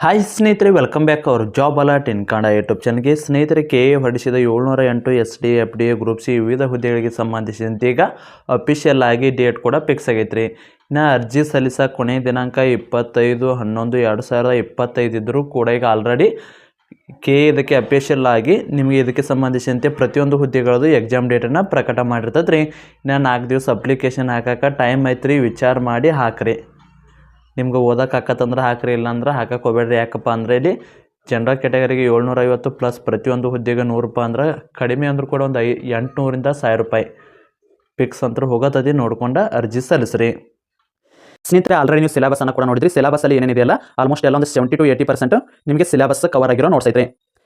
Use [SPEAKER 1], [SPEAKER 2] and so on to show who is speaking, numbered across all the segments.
[SPEAKER 1] Hi ಸ್ನೇಹಿತರೆ welcome back ಅವ್ರ job alert in Kannada YouTube ಚಾನಲ್ಗೆ ಸ್ನೇಹಿತರೆ ಕೆ ಎ ಹೊರಡಿಸಿದ ಏಳ್ನೂರ ಎಂಟು S D F D A group C ವಿವಿಧ ಹುದ್ದೆಗಳಿಗೆ ಸಂಬಂಧಿಸಿದಂತೆ ಈಗ ಅಫಿಷಿಯಲ್ ಆಗಿ ಡೇಟ್ ಕೂಡ ಫಿಕ್ಸ್ ಆಗೈತ್ರಿ. ಇನ್ನು ಅರ್ಜಿ ಸಲ್ಲಿಸೋ ಕೊನೆಯ ದಿನಾಂಕ ಇಪ್ಪತ್ತೈದು, ಹನ್ನೊಂದು, ಎರಡು ಸಾವಿರದ ಇಪ್ಪತ್ತೈದು ಇದ್ದರೂ ಕೂಡ ಈಗ ಆಲ್ರೆಡಿ ಕೆ ಇದಕ್ಕೆ ಅಫಿಷಿಯಲ್ ಆಗಿ ನಿಮಗೆ ಇದಕ್ಕೆ ಸಂಬಂಧಿಸಿದಂತೆ ಪ್ರತಿಯೊಂದು ಹುದ್ದೆಗಳದ್ದು ಎಕ್ಸಾಮ್ ಡೇಟನ್ನು ಪ್ರಕಟ ಮಾಡಿರ್ತದೆ ರೀ ಇನ್ನು ನಾಲ್ಕು ದಿವಸ ಅಪ್ಲಿಕೇಶನ್ ಹಾಕಕ್ಕೆ ಟೈಮ್ ಐತ್ರಿ, ವಿಚಾರ ಮಾಡಿ ಹಾಕ್ರಿ. ನಿಮ್ಗೆ ಓದಕ್ಕೆ ಆಕತ್ತಂದ್ರೆ ಹಾಕ್ರಿ, ಇಲ್ಲಾಂದ್ರೆ ಹಾಕಕ್ಕೆ ಹೋಗ್ಬೇಡ್ರಿ. ಯಾಕಪ್ಪ ಅಂದರೆ ಇಲ್ಲಿ ಜನರಲ್ ಕ್ಯಾಟಗರಿಗೆ ಏಳ್ನೂರ ಐವತ್ತು ಪ್ಲಸ್ ಪ್ರತಿಯೊಂದು ಹುದ್ದೆಗೆ ನೂರು ರೂಪಾಯಿ ಅಂದ್ರೆ ಕಡಿಮೆ ಅಂದರೂ ಕೂಡ ಒಂದು ಐ ಎಂಟುನೂರಿಂದ ಸಾವಿರ ರೂಪಾಯಿ. ಫಿಕ್ಸ್ ಅಂತ ಹೋಗೋತದಿ, ನೋಡ್ಕೊಂಡು ಅರ್ಜಿ ಸಲ್ಲಿಸ್ರಿ.
[SPEAKER 2] ಸ್ನೇಹಿತರೆ ಆಲ್ರೆಡಿ ನೀವು ಸಿಲಬಸ್ ಅನ್ನು ಕೂಡ ನೋಡಿದ್ರಿ. ಸಿಲಬಸ್ ಅಲ್ಲಿ ಏನೇನಿದೆಯಲ್ಲ ಆಲ್ಮೋಸ್ಟ್ ಎಲ್ಲ ಒಂದು ಸೆವೆಂಟಿ ಟು ಏಯ್ಟಿ ಪರ್ಸೆಂಟ್ ನಿಮಗೆ ಸಿಲೆಬಸ್ ಕವರ್ ಆಗಿರೋ ನೋಡ್ಸೈತ್ರಿ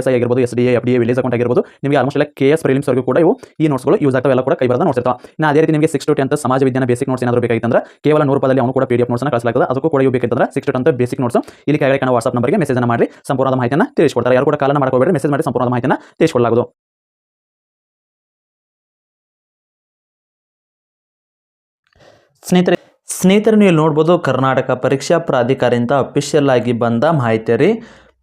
[SPEAKER 2] ಎಸ್ ಐ ಆಗಿರ್ಬೋದು S D F D village account ಆಗಿರ್ಬೋದು, ನಿಮಗೆ ಆಲ್ಮೋಸ್ಟ್ ಎಲ್ಲ ಕೆ ಎಸ್ ಪ್ರಿಲಿಮ್ಸ್ ವರೆಗೂ ಕೂಡ ಇವು ಈ ನೋಟ್ಸ್ಗಳು ಯೂಸ್ ಆಗ್ತವೆ, ಎಲ್ಲ ಕೂಡ ಕೈ ಬರದ ನೋಟ್ಸ್ ನಾ ಅದೇ ರೀತಿ ನಿಮಗೆ ಸಿಕ್ಸ್ ಟು ಟೆಂತ್ ಸಮಾಜ ವಿಜ್ಞಾನ ಬೇಸಿಕ್ ನೋಟ್ಸ್ ಏನಾದರೂ ಬೇಕಾಗಿತ್ತಂದ್ರೆ, ಕೇವಲ ನೂರು ರೂಪಾಯಲ್ಲಿ ಅವನು ಕೂಡ ಪಿ ಡಿ ಎಫ್ ನೋಟ್ಸ್ನ ಕಳಿಸಲಾಗ್ತದೆ. ಅದಕ್ಕೂ ಕೂಡ ಇವು ಬೇಕಿತ್ತಂದ್ರೆ six to tenth basic notes ಇಲ್ಲಿ ಕೆಳಗಡೆ ಕಾಣುವ ವಾಟ್ಸ್ಆಪ್ ನಂಬರ್ಗೆ ಮೆಸೇಜ್ ಮಾಡಿ ಸಂಪೂರ್ಣ ಮಾಹಿತಿಯನ್ನು ತಿಳಿಸ್ಕೊಡ್ತಾರೆ. ಯಾರು ಕೂಡ ಕಾಲನ ಮಾಡ್ಕೋಬೇಡಿ ಮೆಸೇಜ್ ಮಾಡಿ ಸಂಪೂರ್ಣ ಮಾಹಿತಿಯನ್ನು ತಿಳಿಸ್ಕೊಡಲಾಗುವುದು.
[SPEAKER 1] ಸ್ನೇಹಿತರೆ ಸ್ನೇಹಿತರೆ ನೀವು ಇಲ್ಲಿ ನೋಡ್ಬೋದು, ಕರ್ನಾಟಕ ಪರೀಕ್ಷಾ ಪ್ರಾಧಿಕಾರದಿಂದ ಅಫಿಷಿಯಲ್ ಆಗಿ ಬಂದ ಮಾಹಿತಿ ರೀ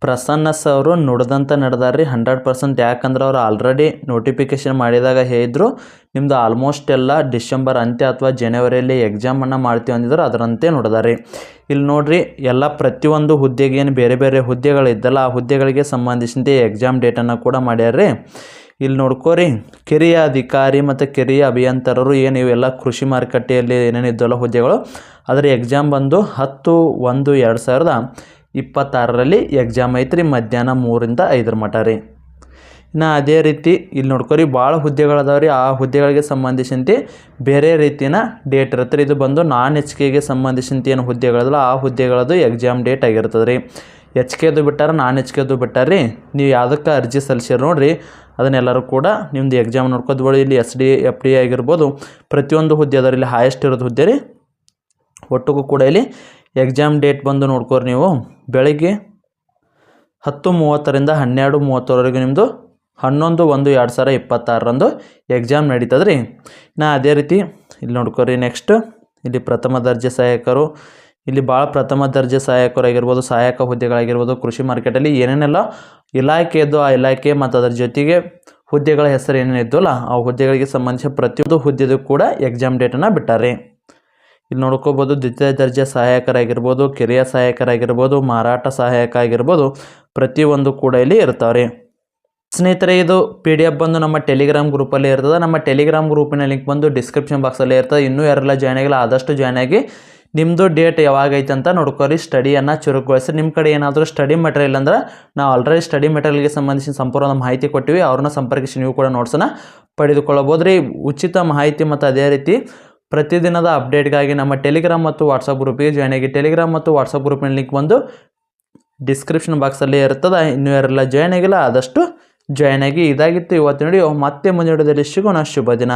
[SPEAKER 1] ಪ್ರಸನ್ನ ಸರ್ ಅವರು ನುಡ್ದಂತ ನಡೆದಾರ್ರಿ. ಹಂಡ್ರೆಡ್ ಪರ್ಸೆಂಟ್ ಯಾಕಂದ್ರೆ ಅವ್ರು ಆಲ್ರೆಡಿ ನೋಟಿಫಿಕೇಶನ್ ಮಾಡಿದಾಗ ಹೇಳಿದ್ರು. ನಿಮ್ಮದು ಆಲ್ಮೋಸ್ಟ್ ಎಲ್ಲ ಡಿಸೆಂಬರ್ ಅಂತ್ಯ ಅಥವಾ ಜನವರಿಯಲ್ಲಿ ಎಕ್ಸಾಮನ್ನು ಮಾಡ್ತೀವಿ ಅಂದಿದ್ರು, ಅದರಂತೆ ನೋಡಿದಾರೆ ಇಲ್ಲಿ ನೋಡ್ರಿ, ಎಲ್ಲ ಪ್ರತಿಯೊಂದು ಹುದ್ದೆಗೆ ಏನು ಬೇರೆ ಬೇರೆ ಹುದ್ದೆಗಳಿದ್ದಲ್ಲ, ಆ ಹುದ್ದೆಗಳಿಗೆ ಸಂಬಂಧಿಸಿದಂತೆ ಎಕ್ಸಾಮ್ ಡೇಟನ್ನು ಕೂಡ ಮಾಡ್ಯಾರ್ರಿ. ಇಲ್ಲಿ ನೋಡ್ಕೋರಿ, ಕಿರಿಯ ಅಧಿಕಾರಿ ಮತ್ತು ಕಿರಿಯ ಅಭಿಯಂತರರು ಏನು ಇವೆಲ್ಲ ಕೃಷಿ ಮಾರುಕಟ್ಟೆಯಲ್ಲಿ ಏನೇನಿದ್ದಲ್ಲ ಹುದ್ದೆಗಳು, ಅದರ ಎಕ್ಸಾಮ್ ಬಂದು ಹತ್ತು ಒಂದು ಎರಡು ಸಾವಿರದ ಇಪ್ಪತ್ತಾರರಲ್ಲಿ ಎಕ್ಸಾಮ್ ಐತ್ರಿ, ಮಧ್ಯಾಹ್ನ ಮೂರಿಂದ ಐದರ ಮಟ ರೀ. ಇನ್ನು ಅದೇ ರೀತಿ ಇಲ್ಲಿ ನೋಡ್ಕೊರಿ ಭಾಳ ಹುದ್ದೆಗಳದಾವ ರೀ. ಆ ಹುದ್ದೆಗಳಿಗೆ ಸಂಬಂಧಿಸಿದಂತೆ ಬೇರೆ ರೀತಿಯ ಡೇಟ್ ಇರುತ್ತೆ ಇದು ಬಂದು ನಾನ್ ಎಚ್ ಕೆಗೆ ಸಂಬಂಧಿಸಿದಂತೆ ಏನು ಹುದ್ದೆಗಳದಲ್ಲ ಆ ಹುದ್ದೆಗಳದು ಎಕ್ಸಾಮ್ ಡೇಟ್ ಆಗಿರ್ತದೆ ರೀ ಎಚ್ ಕೆದು ಬಿಟ್ಟಾರ ನಾನ್ ಎಚ್ ಕೆದು ಬಿಟ್ಟಾರ ರೀ. ನೀವು ಯಾವುದಕ್ಕೆ ಅರ್ಜಿ ಸಲ್ಲಿಸಿರಿ ನೋಡಿರಿ. ಅದನ್ನೆಲ್ಲರೂ ಕೂಡ ನಿಮ್ಮದು ಎಕ್ಸಾಮ್ ನೋಡ್ಕೋದ್ಬೋದು ಇಲ್ಲಿ ಎಸ್ ಡಿ ಎಫ್ ಡಿ ಆಗಿರ್ಬೋದು, ಪ್ರತಿಯೊಂದು ಹುದ್ದೆ ಅದರಲ್ಲಿ ಹೈಯೆಸ್ಟ್ ಇರೋದು ಹುದ್ದೆ ರೀ. ಒಟ್ಟಿಗೂ ಕೂಡ ಇಲ್ಲಿ ಎಕ್ಸಾಮ್ ಡೇಟ್ ಬಂದು ನೋಡ್ಕೋರಿ ನೀವು. ಬೆಳಗ್ಗೆ ಹತ್ತು ಮೂವತ್ತರಿಂದ ಹನ್ನೆರಡು ಮೂವತ್ತರವರೆಗೆ ನಿಮ್ಮದು ಹನ್ನೊಂದು ಒಂದು ಎರಡು ಸಾವಿರ ಇಪ್ಪತ್ತಾರರಂದು ಎಕ್ಸಾಮ್ ನಡೀತದೆ ರೀ ನಾ ಅದೇ ರೀತಿ ಇಲ್ಲಿ ನೋಡ್ಕೋರಿ ನೆಕ್ಸ್ಟ್ ಇಲ್ಲಿ ಪ್ರಥಮ ದರ್ಜೆ ಸಹಾಯಕರು, ಇಲ್ಲಿ ಭಾಳ ಪ್ರಥಮ ದರ್ಜೆ ಸಹಾಯಕರಾಗಿರ್ಬೋದು, ಸಹಾಯಕ ಹುದ್ದೆಗಳಾಗಿರ್ಬೋದು, ಕೃಷಿ ಮಾರ್ಕೆಟಲ್ಲಿ ಏನೇನೆಲ್ಲ ಇಲಾಖೆ ಇದ್ದು ಆ ಇಲಾಖೆ ಮತ್ತು ಅದರ ಜೊತೆಗೆ ಹುದ್ದೆಗಳ ಹೆಸರು ಏನೇನಿದ್ದಲ್ಲ ಆ ಹುದ್ದೆಗಳಿಗೆ ಸಂಬಂಧಿಸಿದ ಪ್ರತಿಯೊಂದು ಹುದ್ದೆದು ಕೂಡ ಎಕ್ಸಾಮ್ ಡೇಟನ್ನು ಬಿಟ್ಟಾರೆ ಇಲ್ಲಿ ನೋಡ್ಕೋಬೋದು ದ್ವಿತೀಯ ದರ್ಜೆ ಸಹಾಯಕರಾಗಿರ್ಬೋದು, ಕಿರಿಯ ಸಹಾಯಕರಾಗಿರ್ಬೋದು, ಮಾರಾಟ ಸಹಾಯಕ ಆಗಿರ್ಬೋದು ಪ್ರತಿಯೊಂದು ಕೂಡ ಇಲ್ಲಿ ಇರ್ತಾವ್ರಿ. ಸ್ನೇಹಿತರೆ, ಇದು ಪಿ ಡಿ ಎಫ್ ಬಂದು ನಮ್ಮ ಟೆಲಿಗ್ರಾಮ್ ಗ್ರೂಪಲ್ಲಿ ಇರ್ತದೆ. ನಮ್ಮ ಟೆಲಿಗ್ರಾಮ್ ಗ್ರೂಪಿನ ಲಿಂಕ್ ಬಂದು ಡಿಸ್ಕ್ರಿಪ್ಷನ್ ಬಾಕ್ಸಲ್ಲೇ ಇರ್ತದೆ. ಇನ್ನೂ ಯಾರೆಲ್ಲ ಜಾಯ್ನ್ ಆಗಿಲ್ಲ, ಆದಷ್ಟು ಜಾಯ್ನ್ ಆಗಿ ನಿಮ್ಮದು ಡೇಟ್ ಯಾವಾಗ ಐತೆ ಅಂತ ನೋಡ್ಕೊರಿ ಸ್ಟಡಿಯನ್ನು ಚುರುಕುಗೊಳಿಸಿ. ನಿಮ್ಮ ಕಡೆ ಏನಾದರೂ ಸ್ಟಡಿ ಮೆಟೀರಿಯಲ್ ಅಂದ್ರೆ ನಾವು ಆಲ್ರೆಡಿ ಸ್ಟಡಿ ಮೆಟೀರಿಯಲ್ಗೆ ಸಂಬಂಧಿಸಿದ ಸಂಪೂರ್ಣ ಮಾಹಿತಿ ಕೊಟ್ಟಿವಿ. ಅವ್ರನ್ನ ಸಂಪರ್ಕಿಸಿ ನೀವು ಕೂಡ ನೋಟ್ಸನ್ನು ಪಡೆದುಕೊಳ್ಳಬಹುದು ರೀ ಉಚಿತ ಮಾಹಿತಿ ಮತ್ತು ಅದೇ ರೀತಿ ಪ್ರತಿದಿನದ ಅಪ್ಡೇಟ್ಗಾಗಿ ನಮ್ಮ ಟೆಲಿಗ್ರಾಮ್ ಮತ್ತು ವಾಟ್ಸಪ್ ಗ್ರೂಪಿಗೆ ಜಾಯ್ನ್ ಆಗಿ ಟೆಲಿಗ್ರಾಮ್ ಮತ್ತು ವಾಟ್ಸಪ್ ಗ್ರೂಪಿನ ಲಿಂಕ್ ಬಂದು ಡಿಸ್ಕ್ರಿಪ್ಷನ್ ಬಾಕ್ಸಲ್ಲಿ ಇರ್ತದೆ. ಇನ್ನೂ ಯಾರೆಲ್ಲ ಜಾಯ್ನ್ ಆಗಿಲ್ಲ ಆದಷ್ಟು ಜಾಯ್ನ್ ಆಗಿ ಇದಾಗಿತ್ತು. ಇವತ್ತು ನೋಡಿ, ಮತ್ತೆ ಮುಂದಿನ ಸಿಗೋಣ. ಶುಭ ದಿನ.